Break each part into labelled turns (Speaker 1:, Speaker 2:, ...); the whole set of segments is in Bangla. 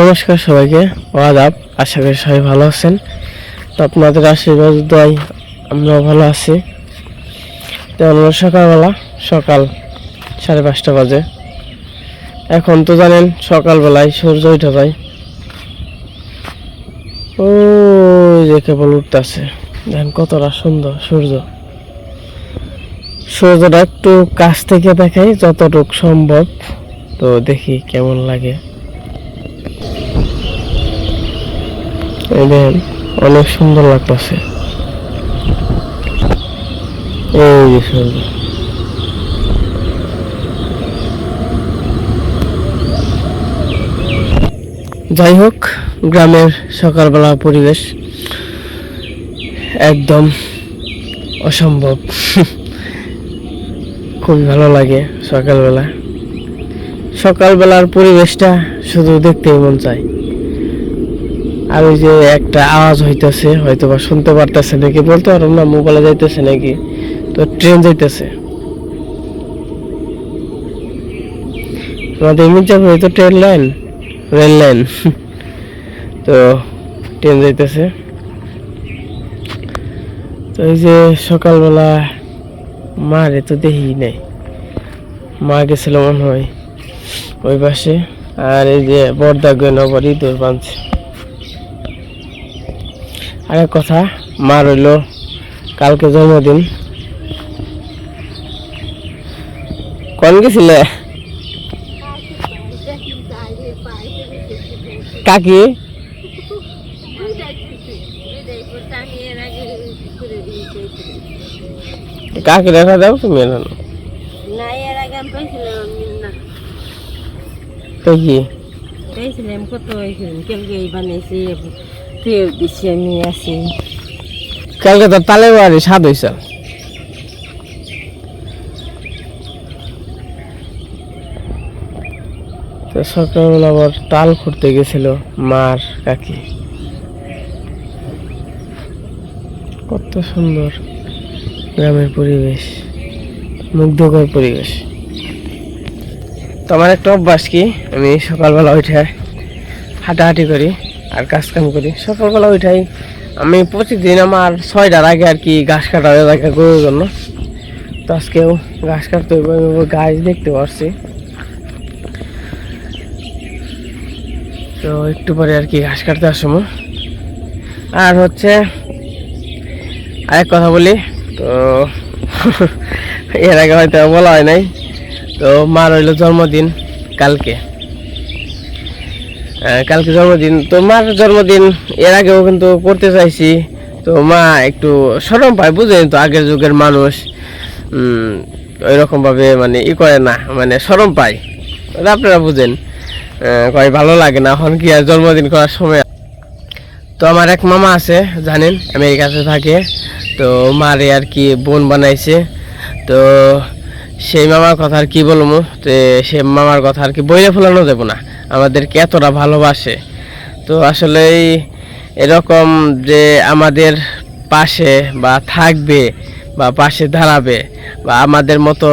Speaker 1: নমস্কার সবাইকে আদাব আশা করি সবাই ভালো আছেন। তো আপনাদের আশীর্বাদ, দোয়াই আমরাও ভালো আছি। তো হলো সকালবেলা, সকাল সাড়ে পাঁচটা বাজে। এখন তো জানেন, সকালবেলায় সূর্য উঠে যায়। ও যে কেবল উঠতেছে। দেখেন কতটা সুন্দর সূর্য। সূর্যটা একটু কাছ থেকে দেখাই যতটুক সম্ভব। তো দেখি কেমন লাগে। দেখেন অনেক সুন্দর লাগতেছে। এই যাই হোক, গ্রামের সকালবেলা পরিবেশ একদম অসম্ভব। খুবই ভালো লাগে সকালবেলা। সকালবেলার পরিবেশটা শুধু দেখতেই মন চায়। আর ওই যে একটা আওয়াজ হইতেছে হয়তো বা শুনতে পারতেছে নাকি, বলতে পারব না মোবাইলে যাইতেছে নাকি, তো ট্রেন যাইতেছে। আমাদের মির্জাপুরে তো ট্রেন লাইন রেল লাইন তো ট্রেন যাইতেছে। তো এই যে সকালবেলা মারে তো দেখি নাই, মা গেছিল মনে হয় ওই পাশে, আর এই যে বর্দা গেন আবার ইঁদুর বাঁধছে। আরেক কথা, মা রইল, কালকে জন্মদিন। কোন গেছিলে? কাকি? কাকি দেখা দাও তুমি এখন তো কি?
Speaker 2: কত হয়েছিলাম? কেমকে এই বানাইছি ফের দিচ্ছি আমি, আছি।
Speaker 1: কালকে তো তালে বাড়ি স্বাদ হয়েছে তো সকালবেলা আবার তাল খুঁড়তে গেছিল মার কাকি। কত সুন্দর গ্রামের পরিবেশ, মুগ্ধকর পরিবেশ। তো আমার একটা অভ্যাস কি, আমি সকালবেলা উঠে হাঁটাহাঁটি করি। আর কাজ কাম করি। সকালবেলা উঠাই। আমি প্রতিদিন আমার ছয়টার আগে আর কি ঘাস কাটা হয়ে থাকে গরুর জন্য। তো আজকেও ঘাস কাটতে গাছ দেখতে পারছি। তো একটু পরে আর কি ঘাস কাটতে আসব। আর হচ্ছে আরেক কথা বলি, তো এর আগে হয়তো বলা হয় নাই। তো মার হইল জন্মদিন কালকে। কালকে জন্মদিন। তো মার জন্মদিন, এর আগেও কিন্তু করতে চাইছি। তো মা একটু সরম পায় বুঝেন তো আগের যুগের মানুষ। ওই রকম ভাবে মানে ই করে না মানে সরম পায়। আপনারা বুঝেন কয় ভালো লাগে না, এখন কি আর জন্মদিন করার সময় তো আমার এক মামা আছে, জানেন, আমেরিকাতে থাকে। তো মারে আর কি বোন বানাইছে। তো সেই মামার কথা আর কি বলব, তো সে মামার কথা আর কি বইলে ফেলানো যাব না। আমাদেরকে এতটা ভালোবাসে। তো আসলে এই এরকম যে আমাদের পাশে বা থাকবে বা পাশে দাঁড়াবে বা আমাদের মতো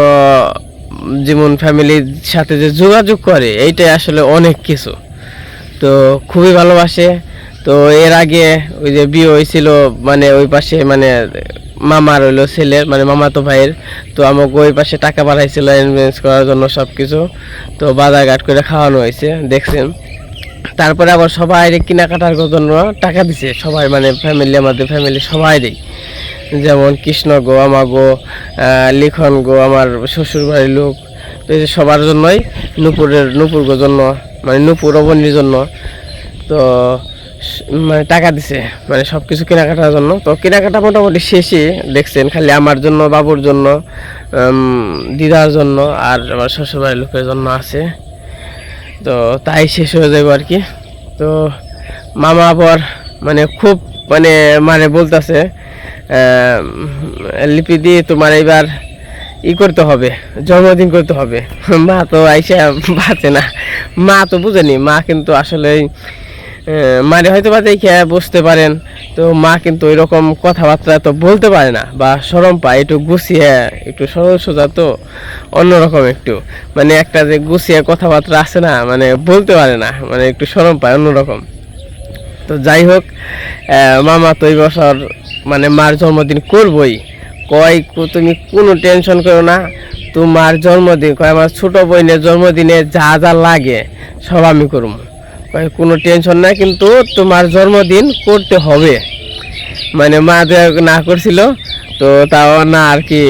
Speaker 1: যেমন ফ্যামিলির সাথে যে যোগাযোগ করে, এইটাই আসলে অনেক কিছু। তো খুবই ভালোবাসে। তো এর আগে ওই যে বিয়ে হয়েছিল মানে ওই পাশে মানে মামার হইল ছেলের মানে মামাতো ভাইয়ের। তো আমাকে ওই পাশে টাকা পাঠাইছিল ইনভেস্ট করার জন্য সব কিছু তো বাজার ঘাট করে খাওয়ানো হয়েছে, দেখছেন। তারপরে আবার সবাই কেনাকাটার জন্য টাকা দিছে, সবাই মানে ফ্যামিলি আমাদের ফ্যামিলি সবাই দেয় যেমন কৃষ্ণ গো, আমা গো লিখন গো, আমার শ্বশুর বাড়ির লোক। তো এই সবার জন্যই নুপুরের, নুপুর গো জন্য মানে নুপুর অবনীর জন্য। তো মানে টাকা দিছে মানে সব কিছু কেনাকাটার জন্য। তো কেনাকাটা মোটামুটি শেষই দেখছেন, খালি আমার জন্য, বাবুর জন্য দিদার জন্য আর আমার শ্বশুরবাড়ির লোকের জন্য আছে। তো তাই শেষ হয়ে যাবে আর কি। তো মামা আবার মানে খুব মানে মানে বলতেছে লিপি দিয়ে তোমার এবার ই করতে হবে, জন্মদিন করতে হবে। মা তো আইসা বাঁচে না। মা তো বুঝেনি, মা কিন্তু আসলে মারে হয়তো বা দেখে বুঝতে পারেন। তো মা কিন্তু ওইরকম কথাবার্তা তো বলতে পারে না, বা সরম পায়, একটু গুছিয়ে, একটু সরল সোজা তো অন্যরকম একটু। মানে একটা যে গুছিয়ে কথাবার্তা আছে না মানে বলতে পারে না মানে একটু সরম পায় অন্যরকম। তো যাই হোক মামা তো এই বছর মানে মার জন্মদিন করবই। কয় তুমি কোনো টেনশন করো না, তোমার জন্মদিন, কয় আমার ছোট বোনের জন্মদিনে যা যা লাগে, সব আমি করব। কোনো টেনশন নাই, কিন্তু তোমার জন্মদিন করতে হবে। মানে মা না করছিল, তো তাও না আর কি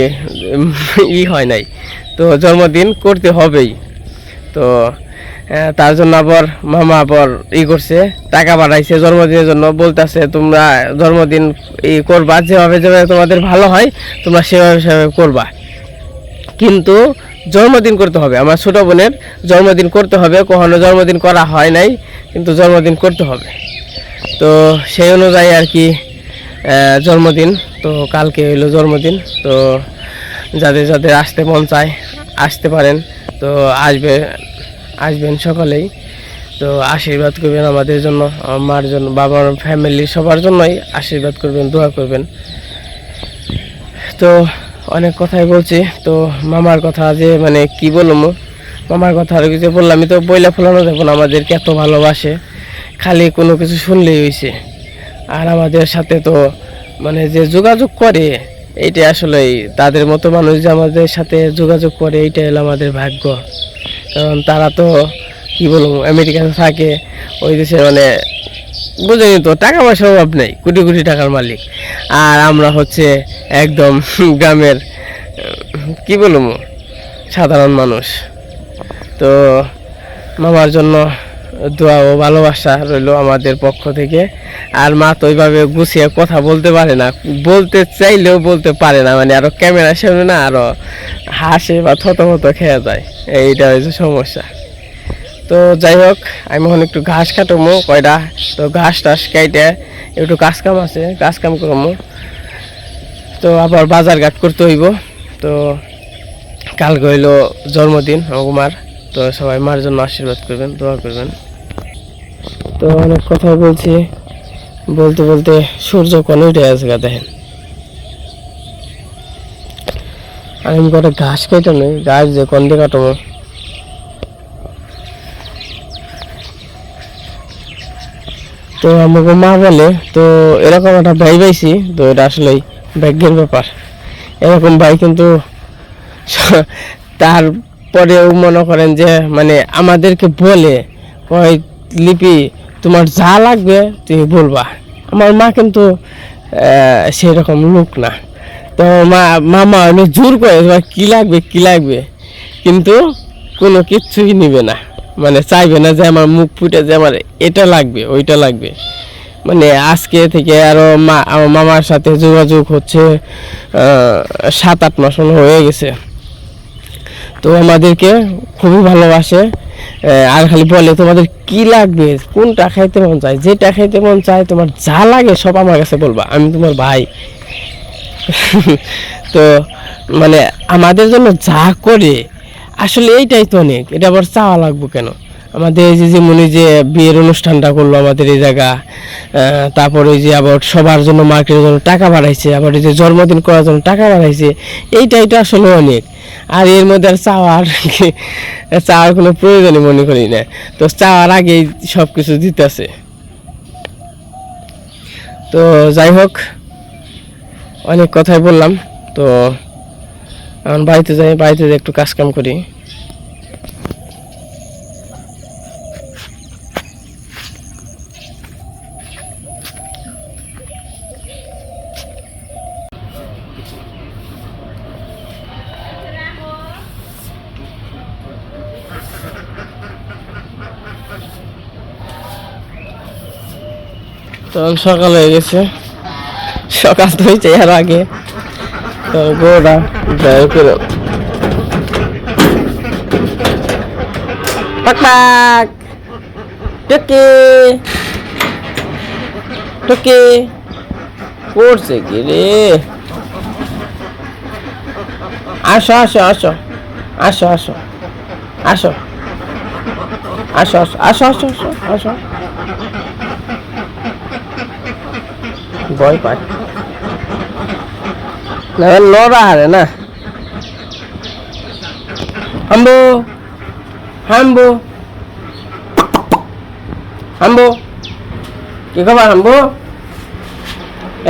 Speaker 1: ই হয় নাই। তো জন্মদিন করতে হবেই। তো তার জন্য আবার মামা আবার ই করছে, টাকা পাঠাইছে জন্মদিনের জন্য, বলতেছে, তোমরা জন্মদিন ই করবা, যেভাবে যেভাবে তোমাদের ভালো হয়, তোমরা সেভাবে সেভাবে করবা। কিন্তু জন্মদিন করতে হবে। আমার ছোট বোনের জন্মদিন করতে হবে। কখনো জন্মদিন করা হয় নাই, কিন্তু জন্মদিন করতে হবে। তো সেই অনুযায়ী আর কি জন্মদিন। তো কালকে হইল জন্মদিন। তো যাদের যাদের আসতে মন চায়, আসতে পারেন। তো আসবে, আসবেন সকলেই। তো আশীর্বাদ করবেন আমাদের জন্য মার জন্য, বাবার ফ্যামিলি সবার জন্যই আশীর্বাদ করবেন, দোয়া করবেন। তো অনেক কথাই বলছি। তো মামার কথা যে মানে কি বলব মামার কথা আর কিছু বললাম তো, বইলা ফোলানো যাব না আমাদেরকে এত ভালোবাসে। খালি কোনো কিছু শুনলেই হয়েছে আর আমাদের সাথে তো মানে যে যোগাযোগ করে এইটা আসলেই তাদের মতো মানুষ যে আমাদের সাথে যোগাযোগ করে, এইটাই হলো আমাদের ভাগ্য। কারণ তারা তো, কি বলব, আমেরিকাতে থাকে, ওই দেশে মানে বুঝেনি তো টাকা পয়সার অভাব নেই, কোটি কোটি টাকার মালিক। আর আমরা হচ্ছে একদম গ্রামের কি বলব, সাধারণ মানুষ। তো মামার জন্য দোয়া ও ভালোবাসা রইল আমাদের পক্ষ থেকে। আর মা তো ওইভাবে গুছিয়ে কথা বলতে পারে না, বলতে চাইলেও বলতে পারে না মানে আরও ক্যামেরার সামনে না আরও হাসে বা থত মতো খেয়ে যায়। এইটা হচ্ছে সমস্যা। তো যাই হোক, আমি এখন একটু ঘাস কাটবো কয়টা তো ঘাস টাস কাইটে একটু কাজ কাম আছে কাজ কাম করব তো আবার বাজার ঘাট করতে হইব। তো কাল হইল জন্মদিন আমার মার। তো সবাই মার জন্য আশীর্বাদ করবেন, দোয়া করবেন। তো অনেক কথা বলছি। বলতে বলতে সূর্য কোন উঠে আছে দেখেন। আর আমি কটা ঘাস কেটে নেই ঘাস যে কোন কাটবো তো আমাকে মা বলে, তো এরকম একটা ভাই পাইছি, তো এটা আসলেই ভাগ্যের ব্যাপার। এরকম ভাই কিন্তু তারপরেও মনে করেন যে মানে আমাদেরকে বলে, কয় লিপি, তোমার যা লাগবে তুমি বলবা। আমার মা কিন্তু সেরকম লোক না। তো মা, মামা হলো জোর করে কী লাগবে কী লাগবে? কিন্তু কোনো কিচ্ছুই নিবে না। মানে চাইবে না যে আমার মুখ ফুটে যে আমার এটা লাগবে, ওইটা লাগবে। মানে আজকে থেকে আরও মা, আমার মামার সাথে যোগাযোগ হচ্ছে সাত আট মাস হয়ে গেছে। তো আমাদেরকে খুবই ভালোবাসে আর খালি বলে তোমাদের কি লাগবে, কোনটা খাইতে মন চায়, যেটা খাইতে মন চায়, তোমার যা লাগে সব আমার কাছে বলবা, আমি তোমার ভাই। তো মানে আমাদের জন্য যা করে আসলে এইটাই তো অনেক। এটা আবার চাওয়া লাগবে কেন? আমাদের এই যে যে মনে যে বিয়ের অনুষ্ঠানটা করল আমাদের এই জায়গা তারপরে ওই যে আবার সবার জন্য মার্কেটের জন্য টাকা বাড়াইছে, আবার এই যে জন্মদিন করার জন্য টাকা বাড়াইছে, এইটাই তো আসলে অনেক। আর এর মধ্যে আর চাওয়ার চাওয়ার কোনো প্রয়োজনই মনে করি না। তো চাওয়ার আগেই সব কিছু দিতেছে। তো যাই হোক, অনেক কথাই বললাম। তো এখন বাড়িতে যাই বাড়িতে যাই একটু কাজ কাম করি। তখন সকাল হয়ে গেছে। সকাল তো হয়েছে এর আগে। গোড়া যাই করে। পাক টকে। টকে। করছে কি রে? আসো আসো আসো। আসো আসো। আসো। আসো আসো আসো আসো আসো আসো। ভয় পায়। না লড়া হারে না। হাম্বো হাম্বো। হাম্বো, কি খবর হাম্বো?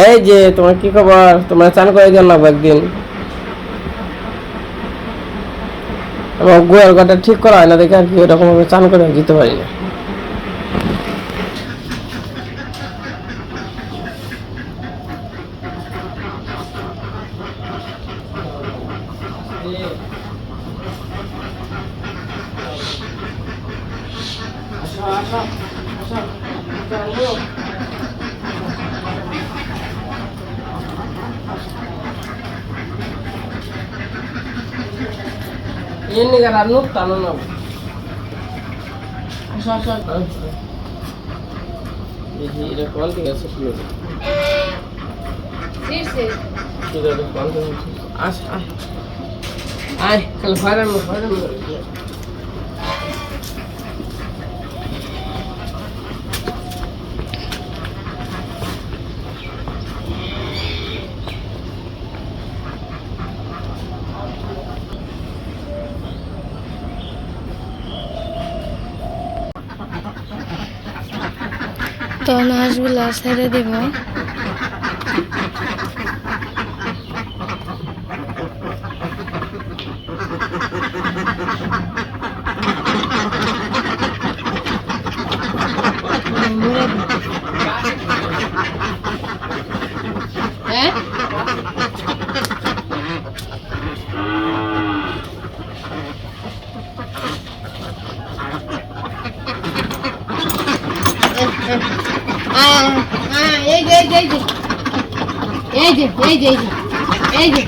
Speaker 1: এই যে তোমার কি খবর তোমার চান করে লাগবে একদিন। আমার গোয়ার গাটা ঠিক করা হয় না, দেখে আর কি ওরকমভাবে চান করে দিতে পারি না Ini kan anu tanam apa? Asal asal. Ini ini kual tiga sepuluh. Tidak ada kual tiga
Speaker 3: ছেড়ে দিব হ্যাঁ এই যে এই যে এই যে এই যে এই যে এই যে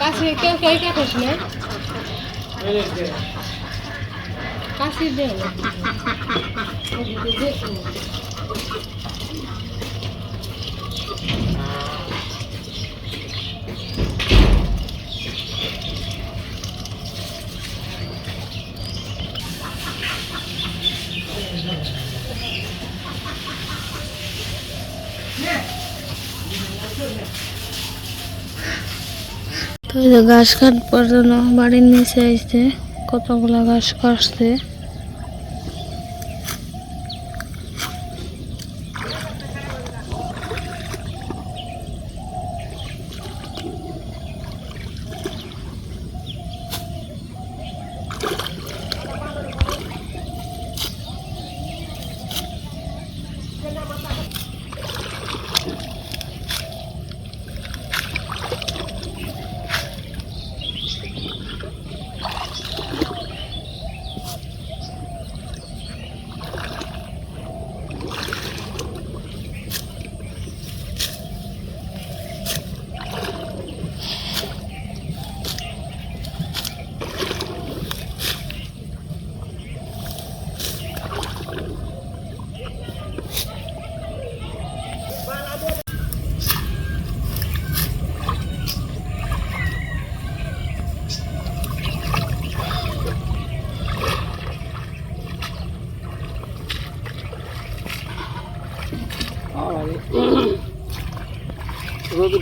Speaker 3: কাছে কেউ কেউ কাটিস না কাশি দে ঘাস কাটবার জন্য বাড়ির নিচে আসছে কতগুলা ঘাস কাটছে।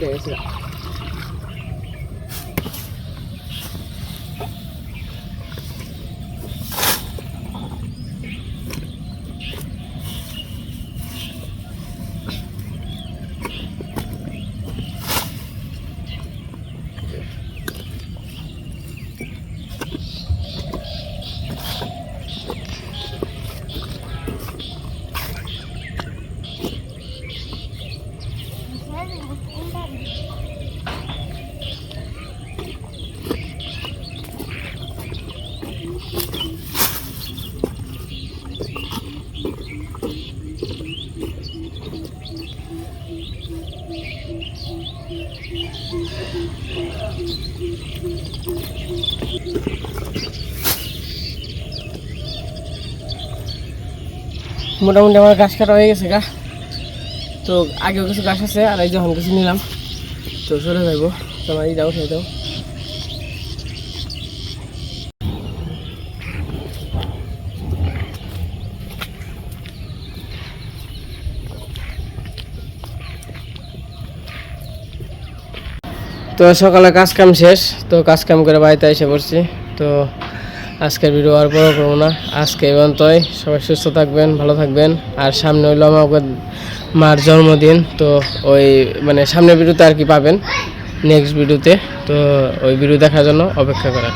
Speaker 1: রোদ উঠে মোটামুটি আমার গাছ কাটা হয়ে গেছে গা। তো আগেও কিছু গাছ আছে, আর এই যখন কিছু নিলাম। তো চলে যাব। তোমার ইটা উঠে দাও। তো সকালে কাজ কাম শেষ, তো কাজ কাম করে বাড়িতে এসে পড়ছি। তো আজকের ভিডিও আর বড় করব না। আজকে তয় সবাই সুস্থ থাকবেন, ভালো থাকবেন। আর সামনে হইল আমার মার জন্মদিন, তো ওই মানে সামনের ভিডিওতে আর কি পাবেন। নেক্সট ভিডিওতে তো ওই ভিডিও দেখার জন্য অপেক্ষা করেন।